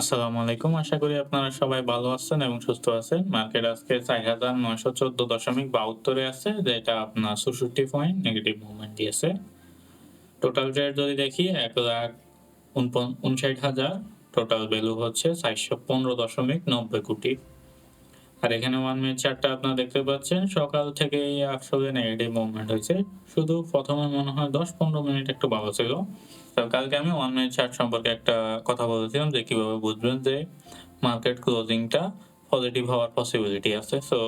আসসালামু আলাইকুম। আশা করি আপনারা সবাই ভালো আছেন এবং সুস্থ আছেন। মার্কেট আজকে চার হাজার নয়শো চোদ্দ দশমিক বাহাত্তরে আছে, যেটা আপনার চৌষট্টি পয়েন্ট নেগেটিভ মুভমেন্ট দিয়েছে। টোটাল ট্রেড যদি দেখি, এক লাখ উনষাট হাজার। টোটাল ভ্যালু হচ্ছে চারশো পনেরো দশমিক নব্বই কোটি। আর এখানে ওয়ান মিনিট চারটা আপনারা দেখতে পাচ্ছেন। সকাল থেকেই আসলে নেগেটিভ মুভমেন্ট হয়েছে। শুধু প্রথমে মনে হয় দশ পনেরো মিনিট একটু ভালো ছিল। কালকে আমি ওয়ান মিনিট চার্ট সম্পর্কে একটা কথা বলেছিলাম যে কীভাবে বুঝবেন যে মার্কেট ক্লোজিংটা পজিটিভ হওয়ার পসিবিলিটি আছে। সো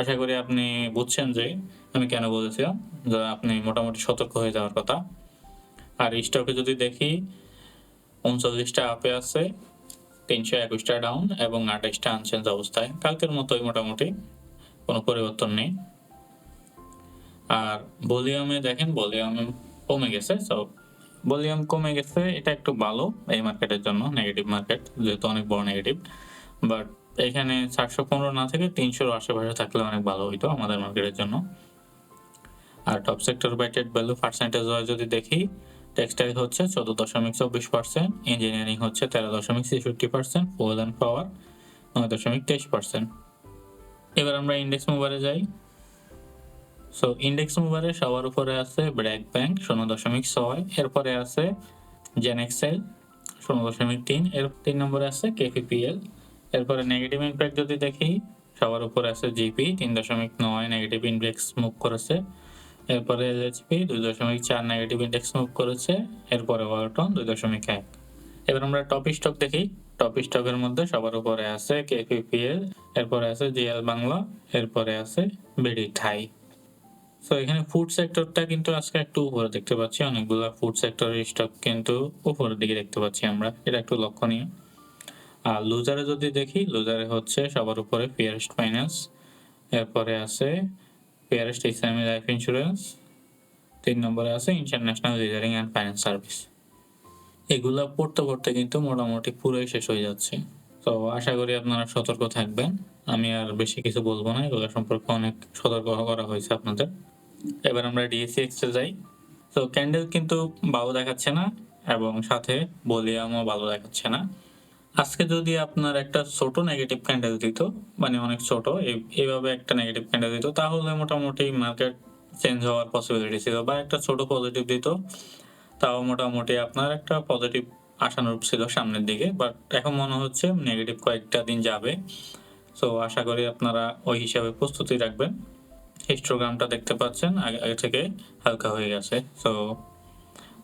আশা করি আপনি বুঝছেন যে আমি কেন বলেছিলাম যে আপনি মোটামুটি সতর্ক হয়ে যাওয়ার কথা। আর স্টকে যদি দেখি, উনচল্লিশটা আপে আছে তিনশো একুশটা ডাউন এবং আঠাশটা আনচেঞ্জ অবস্থায়। কালকের মতোই মোটামুটি কোনো পরিবর্তন নেই। আর ভলিউমে দেখেন ভলিউম কমে গেছে সো ভলিউম কমে গেছে, এটা একটু ভালো এই মার্কেটের জন্য নেগেটিভ মার্কেট যেহেতু অনেক বড় নেগেটিভ বাট এখানে চারশো পনেরো না থেকে তিনশোর আশেপাশে থাকলে অনেক ভালো হইতো আমাদের মার্কেটের জন্য। আর top sector by trade value percentage যদি দেখি টেক্সটাইল হচ্ছে চোদ্দ দশমিক চব্বিশ পার্সেন্ট ইঞ্জিনিয়ারিং হচ্ছে তেরো দশমিক ছেষট্টি পার্সেন্ট ফুয়েল অ্যান্ড পাওয়ার নয় দশমিক তেইশ পার্সেন্ট এবার আমরা ইন্ডেক্স মুভারে যাই। সো ইন্ডেক্স মুভারে সবার উপরে আছে ব্র্যাক ব্যাংক শূন্য দশমিক ছয়, এরপরে আছে জেনেক্সেল শূন্য দশমিক তিন, এর তিন নম্বরে আছে কেপিপিএল এরপরে নেগেটিভ ইম্প্যাক্ট যদি দেখি, সবার উপরে আছে জিপি তিন দশমিক নয় নেগেটিভ ইন্ডেক্স মুভ করেছে। এরপরে এলএচপি দুই দশমিক চার নেগেটিভ ইন্ডেক্স মুভ করেছে, এরপরে ওয়ালটন দুই দশমিক এক। এবার আমরা টপ স্টক দেখি। টপ স্টকের মধ্যে সবার উপরে আছে কেপিপিএল এরপরে আছে জিএল বাংলা, এরপরে আছে বিডি ঠাই সো এখানে ফুড সেক্টরটা কিন্তু আজকে একটু উপরে দেখতে পাচ্ছি। অনেকগুলো ফুড সেক্টরের স্টক কিন্তু উপরের দিকে দেখতে পাচ্ছি আমরা। এটা একটু লক্ষণীয়। আর লুজারে যদি দেখি লুজারে হচ্ছে সবার উপরে পিয়ারেস্ট ফাইন্যান্স এরপরে আছে পিয়ারেস্ট ইসলামী লাইফ ইন্স্যুরেন্স তিন নম্বরে আছে international leasing and finance service এগুলা পড়তে পড়তে কিন্তু মোটামুটি পুরোই শেষ হয়ে যাচ্ছে। তো আশা করি আপনারা সতর্ক থাকবেন। আমি আর বেশি কিছু বলব না, এগুলো সম্পর্কে অনেক সতর্ক করা হয়েছে আপনাদের। এবার আমরা ডিএসসি এক্সে যাই। তো ক্যান্ডেল কিন্তু ভালো দেখাচ্ছে না, এবং সাথে ভলিউমও ভালো দেখাচ্ছে না। আজকে যদি আপনার একটা ছোট নেগেটিভ ক্যান্ডেল দিত মানে অনেক ছোট এইভাবে একটা নেগেটিভ ক্যান্ডেল দিত, তাহলে মোটামুটি মার্কেট চেঞ্জ হওয়ার পসিবিলিটি ছিল। বা একটা ছোট পজিটিভ দিত, তাও মোটামুটি আপনার একটা পজিটিভ আশানুরূপ ছিল সামনের দিকে বাট এখন মনে হচ্ছে নেগেটিভ কয়েকটা দিন যাবে। সো আশা করি আপনারা ওই হিসাবে প্রস্তুতি রাখবেন। হিস্টোগ্রামটা দেখতে পাচ্ছেন, আগে থেকে হালকা হয়ে গেছে। সো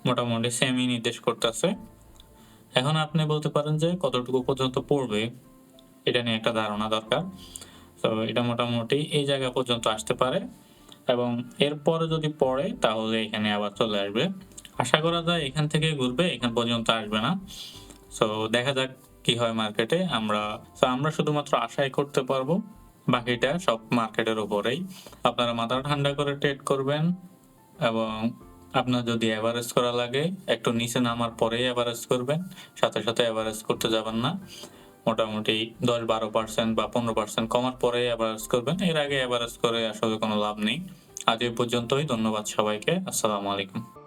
মোটামুটি সেমই নির্দেশ করতেছে। এখন আপনি বলতে পারেন যে কতটুকু পর্যন্ত পড়বে, এটা নিয়ে একটা ধারণা দরকার। তো এটা মোটামুটি এই জায়গা পর্যন্ত আসতে পারে এবং এরপরে যদি পড়ে, তাহলে এখানে আবার চলে আসবে। আশা করা যায় এখান থেকে ঘুরবে, এখান পর্যন্ত আসবে না। সো দেখা যাক কি হয় মার্কেটে আমরা তো আমরা শুধুমাত্র আশাই করতে পারব, বাকিটা সব মার্কেটের উপরেই। আপনারা মাথা ঠান্ডা করে ট্রেড করবেন এবং আপনার যদি অ্যাভারেজ করা লাগে, একটু নিচে নামার পরেই অ্যাভারেজ করবেন, সাথে সাথে অ্যাভারেজ করতে যাবেন না। মোটামুটি দশ বারো পার্সেন্ট বা পনেরো পার্সেন্ট কমার পরে অ্যাভারেস্ট করবেন, এর আগে অ্যাভারেজ করে আসলে কোনো লাভ নেই। আজ এই পর্যন্তই, ধন্যবাদ সবাইকে, আসসালামু আলাইকুম।